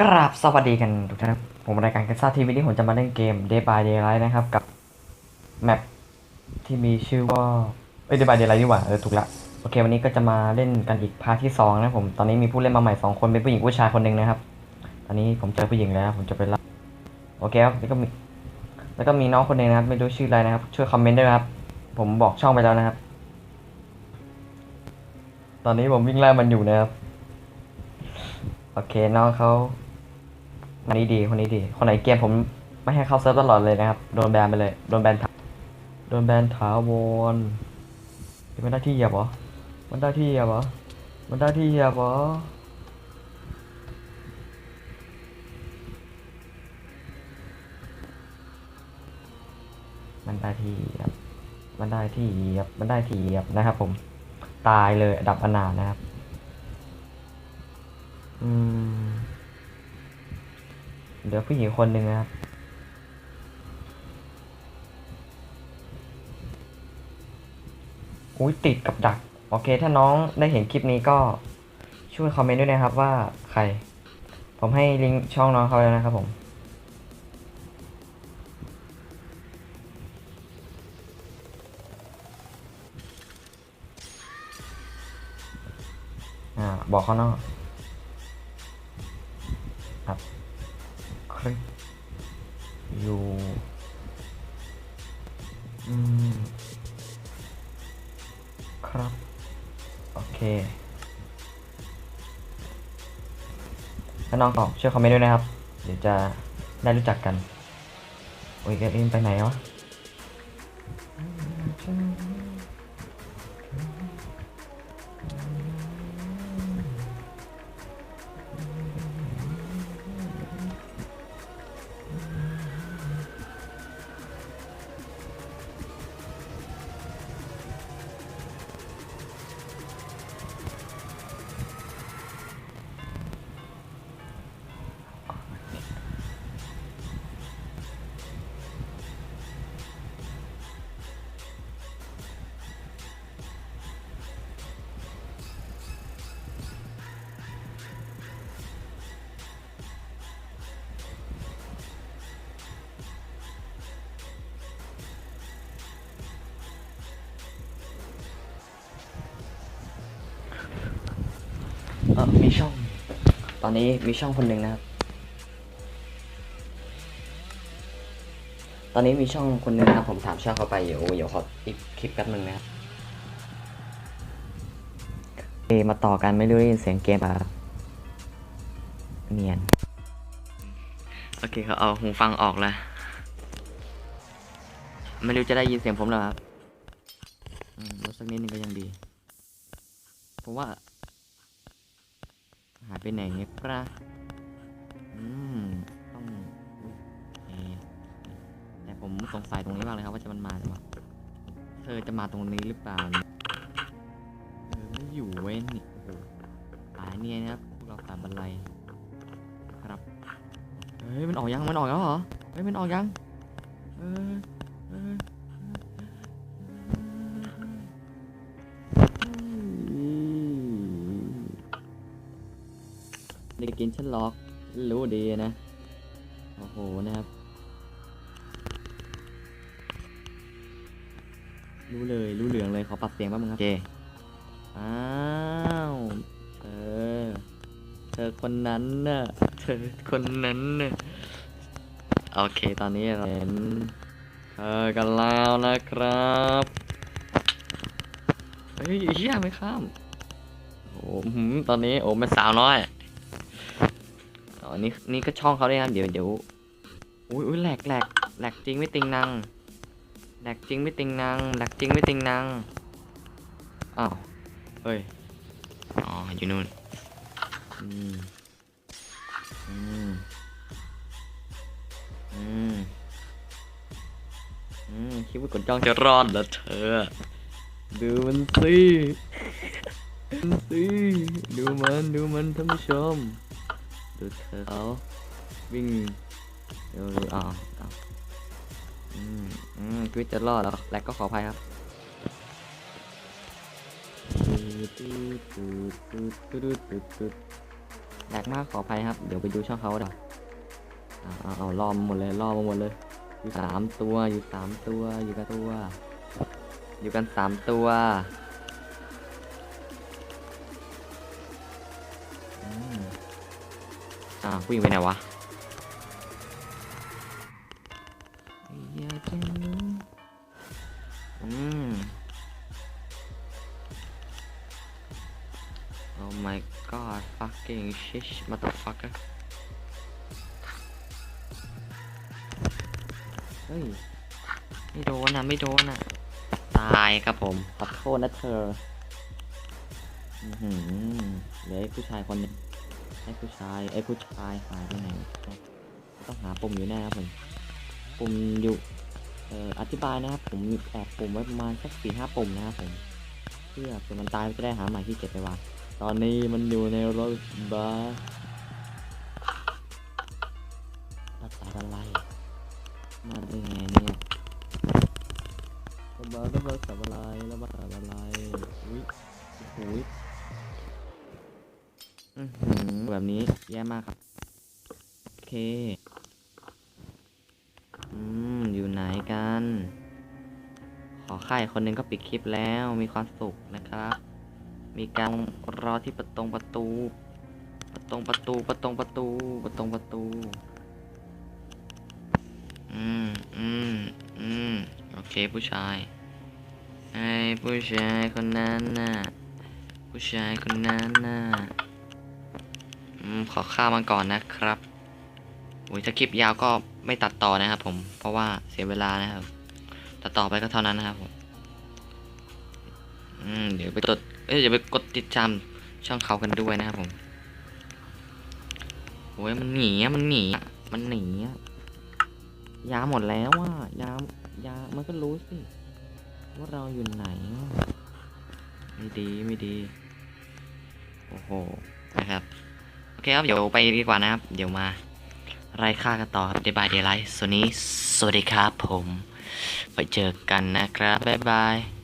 กราบสวัสดีกันทุกท่านครับผมรายการกันซ่าทีวีนี้ผมจะมาเล่นเกม Day by Daylight นะครับ กับแมปที่มีชื่อว่า เอ้ย Day by Daylight ดีกว่า เออ ถูกละ โอเค วันนี้ก็จะมาเล่นกันอีกพาร์ทที่สองนะผม ตอนนี้มีผู้เล่นมาใหม่สองคน เป็นผู้หญิงผู้ชายคนหนึ่งนะครับ ตอนนี้ผมเจอผู้หญิงแล้ว ผมจะไปรับ โอเคครับแล้วก็มี แล้วก็มีน้องคนหนึ่งนะครับ ไม่รู้ชื่ออะไรนะครับ ช่วยคอมเมนต์ด้วยครับ ผมบอกช่องไปแล้วนะครับ ตอนนี้ผมวิ่งไล่มันอยู่นะครับ โอเค น้องเขา คนนี้ดีคนนี้ดี คนไหนเกมผมไม่ให้เข้าเซิร์ฟตลอดเลยนะครับ โดนแบนไปเลย โดนแบนถโดนแบนถาวรมันได้ที่เหยียบเหรอ มันได้ที่เหยียบเหรอ มันได้ที่เหยียบเหรอมันได้ที่เหยียบมันได้ที่เหยียบมันได้ที่เหยียบนะครับผม ตายเลยดับอนาถนะครับ เดี๋ยวผู้หญิงคนหนึ่งนะครับ อุ้ยติดกับดัก โอเค ถ้าน้องได้เห็นคลิปนี้ก็ช่วยคอมเมนต์ด้วยนะครับว่าใคร ผมให้ลิงก์ช่องน้องเขาแล้วนะครับผมอ่าบอกเขาเนาะครับ คลิปอยู่อืมครับ โอเคถ้าน้องตอบช่วยคอมเมนต์ด้วยนะครับ เดี๋ยวจะได้รู้จักกัน โอ้ยแกเอ็นไปไหนวะ เออมีช่อง ตอนนี้มีช่องคนหนึ่งนะครับ ตอนนี้มีช่องคนหนึ่งนะครับผมถามช่องเขาไปเดี๋ยวเดี๋ยวขออีกคลิปแป๊บนึงนะครับเอมาต่อกันไม่รู้ได้ยินเสียงเกมอะเนียน โอเคเขาเอาหูฟังออกแล้ว ไม่รู้จะได้ยินเสียงผมหรอครับอืมลดสักนิดนึงก็ยังดีเพราะว่า หายไปไหนเนี่ยครับอืมต้องเอแต่ผมสงสัยตรงนี้มากเลยครับว่าจะมันมาหรือเปล่าเธอจะมาตรงนี้หรือเปล่าเนี่ยเออไม่อยู่เว้ยนี่โอ้โหตายเนี่ยนะครับพวกเราขาดบันไลครับเฮ้ยมันออกยังมันออกแล้วเหรอเฮ้ยมันออกยังเออ กกินฉันล็อกรู้ดีนะ โอ้โหนะครับ รู้เลยรู้เหลืองเลยขอปรับเสียงแป๊บนึงครับโอเคอ้าวเธอเธอคนนั้นน่ะเธอคนนั้นน่ะโอเคตอนนี้เราเห็นเธอกันแล้วนะครับเฮ้ยเฮียไม่ข้ามโอ้โหหืมตอนนี้โอ้เป็นสาวน้อย อ๋อนี่นี่ก็ช่องเขาด้วยครับเดี๋ยวเดี๋ยวอุ้ยอุ้ยแหลกแหลกแหลกจริงไม่ติงนังแหลกจริงไม่ติงนังแหลกจริงไม่ติงนังอ้าวเฮ้ยอ๋ออยู่นู่นอืมอืมอืมอืมคิดว่ากดจ้องจะรอดเหรอเธอ ดูมันสิดูมันสิดูมันดูมันท่านผู้ชม ดูเธอเขาวิ่งเดี๋ยวดูอ้าวอ้าวอืมอืมชีวิตจะรอดแล้วแลกก็ขออภัยครับแหลกมากขออภัยครับ เดี๋ยวไปดูช่องเขาเดี๋ยวเอาเอาเอาล่อมหมดเลยล่อมาหมดเลย อยู่สามตัวอยู่สามตัวอยู่กันตัว อยู่กันสามตัว อ่าวผู้หญิงไปไหนวะอยากจะรู้อืม Oh my god fucking shish motherfucker เฮ้ย ไม่โดนอะ ไม่โดนอะ ตายครับผม ขอโทษนะเธอ อือหือเหลือไอ้ผู้ชายคนนึง อ้ผู้ชายไอ้ผู้ชายหายไปไหนต้องหาปุ่มอยู่แน่ครับผมปุ่มอยู่เอ่ออธิบายนะครับผมแอบปุ่มไว้ประมาณสักสี่ห้าปุ่มนะครับผมเพื่อเผื่อมันตายจะได้หาใหม่ที่เก็บไปวางตอนนี้มันอยู่ในรถบัสรักษาอะไรมาได้ไงเนี่ยระเบิดระเบิดสับอะไรระบิดสับอะไรอุ้ยอุ้ยอื้อหือ แบบนี้แย่มากครับ โอเค อืม อยู่ไหนกัน ขอค่ายคนหนึงก็ปิดคลิปแล้วมีความสุขนะครับ มีการรอที่ประตงประตู ประตงประตูประตงประตูประตงประตู อืมอืมอืมโอเคผู้ชายไอ้ผู้ชายคนนั้นน่ะผู้ชายคนนั้นน่ะ ขอข้ามมันก่อนนะครับโอ้ยถ้าคลิปยาวก็ไม่ตัดต่อนะครับผมเพราะว่าเสียเวลานะครับ ตัดต่อไปก็เท่านั้นนะครับผมอืมเดี๋ยวไปกดเอ้ยเดี๋ยวไปกดติดตามช่องเขากันด้วยนะครับผมโอ้ยมันหนีมันหนีมันหนียาหมดแล้วอะยายามันก็รู้สิว่าเราอยู่ไหนไม่ดีไม่ดี โอ้โหนะครับ อเคครับ เดี๋ยวไปดีกว่านะครับ เดี๋ยวมาไล่ฆ่ากันต่อครับ Day by Daylight ส่วนนี้ สวัสดีครับผม ไปเจอกันนะครับ บ๊ายบาย